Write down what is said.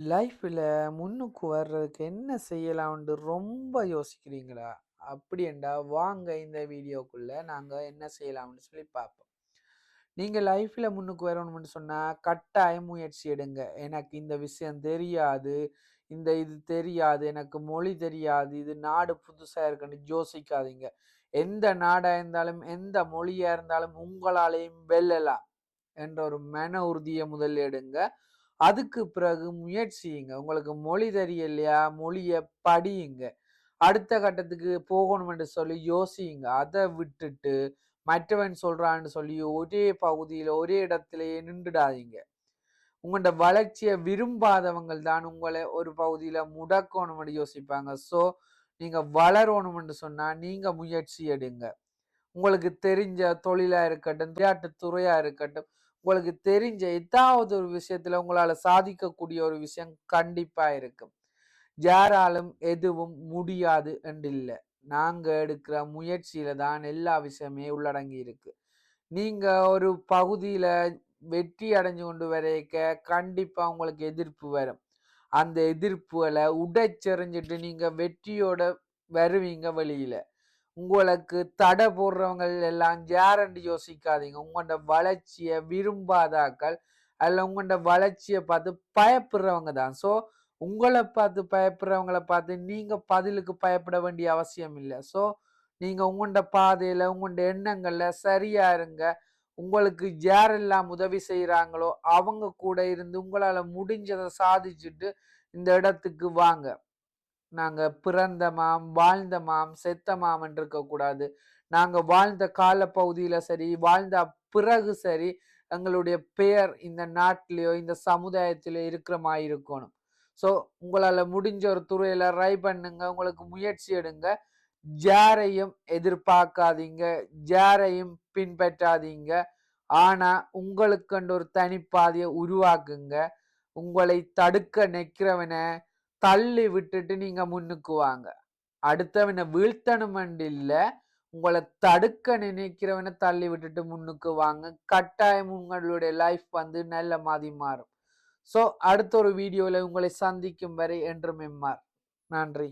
லைஃப்பில் முன்னுக்கு வர்றதுக்கு என்ன செய்யலாம்னு ரொம்ப யோசிக்கிறீங்களா? அப்படின்டா வாங்க இந்த வீடியோக்குள்ளே நாங்கள் என்ன செய்யலாம்னு சொல்லி பார்ப்போம் நீங்கள் லைஃப்பில் முன்னுக்கு வரணும்னு சொன்னால் கட்டாயம் முயற்சி எடுங்க. எனக்கு இந்த விஷயம் தெரியாது இந்த இது தெரியாது எனக்கு மொழி தெரியாது இது நாடு புதுசாக இருக்குன்னு யோசிக்காதீங்க. எந்த நாடாக இருந்தாலும் எந்த மொழியாக இருந்தாலும் உங்களாலேயும் வெல்லலாம் என்ற ஒரு மன உறுதியை முதல் எடுங்க. அதுக்கு பிறகு முயற்சியுங்க. உங்களுக்கு மொழி தெரியலையா? மொழியை படியுங்க. அடுத்த கட்டத்துக்கு போகணும்னு சொல்லி யோசியுங்க. அதை விட்டுட்டு மற்றவன் சொல்றான்னு சொல்லி ஒரே பகுதியில் ஒரே இடத்துலையே நின்றுடாதீங்க. உங்களோட வளர்ச்சியை விரும்பாதவங்கள் தான் உங்களை ஒரு பகுதியில் முடக்கணும்னு யோசிப்பாங்க. ஸோ நீங்கள் வளரணும்னு சொன்னால் நீங்கள் முயற்சி எடுங்க. உங்களுக்கு தெரிஞ்ச தொழிலாக இருக்கட்டும் விளையாட்டு துறையாக இருக்கட்டும் உங்களுக்கு தெரிஞ்ச ஏதாவது ஒரு விஷயத்துல உங்களால சாதிக்கக்கூடிய ஒரு விஷயம் கண்டிப்பா இருக்கும். யாராலும் எதுவும் முடியாது என்று இல்லை நாங்க எடுக்கிற முயற்சியில தான் எல்லா விஷயமே உள்ளடங்கி இருக்கு. நீங்க ஒரு பகுதியில வெற்றி அடைஞ்சு கொண்டு வரைக்க கண்டிப்பா உங்களுக்கு எதிர்ப்பு வரும். அந்த எதிர்ப்புகளை உடைச்செறிஞ்சிட்டு நீங்க வெற்றியோட வருவீங்க வெளியில. உங்களுக்கு தடை போடுறவங்க எல்லாம் யாரண்டு யோசிக்காதீங்க. உங்களோட வளர்ச்சியை விரும்பாதாக்கள் அதில் உங்களோட வளர்ச்சியை பார்த்து பயப்படுறவங்க தான். ஸோ உங்களை பார்த்து பயப்படுறவங்களை பார்த்து நீங்கள் பதிலுக்கு பயப்பட வேண்டிய அவசியம் இல்லை. ஸோ நீங்கள் உங்களோட பாதையில் உங்களோட எண்ணங்களில் சரியா இருங்க. உங்களுக்கு யாரெல்லாம் உதவி செய்கிறாங்களோ அவங்க கூட இருந்து உங்களால் முடிஞ்சதை சாதிச்சுட்டு இந்த இடத்துக்கு வாங்க. நாங்க பிறந்த மாம் வாழ்ந்த மாம் செத்த மாம் இருக்கக்கூடாது நாங்க வாழ்ந்த கால பகுதியில சரி வாழ்ந்த பிறகு சரி எங்களுடைய பெயர் இந்த நாட்டிலேயோ இந்த சமுதாயத்திலோ இருக்கிற மாதிரி இருக்கணும். ஸோ உங்களால் முடிஞ்ச ஒரு துறையில ரை பண்ணுங்க உங்களுக்கு முயற்சி எடுங்க. ஜாரையும் எதிர்பார்க்காதீங்க ஜாரையும் பின்பற்றாதீங்க. ஆனா உங்களுக்குன்ற ஒரு தனிப்பாதையை உருவாக்குங்க. உங்களை தடுக்க நிற்கிறவனை தள்ளி விட்டுட்டு நீங்க முன்னுக்கு வாங்க. அடுத்தவனை வீழ்த்தணுமெண்டு இல்லை உங்களை தடுக்க நினைக்கிறவனை தள்ளி விட்டுட்டு முன்னுக்கு வாங்க. கட்டாயம் உங்களுடைய லைஃப் வந்து நல்ல மாதிரி மாறும். ஸோ அடுத்த ஒரு வீடியோவில் உங்களை சந்திக்கும் வரை என்று மெம்மார் நன்றி.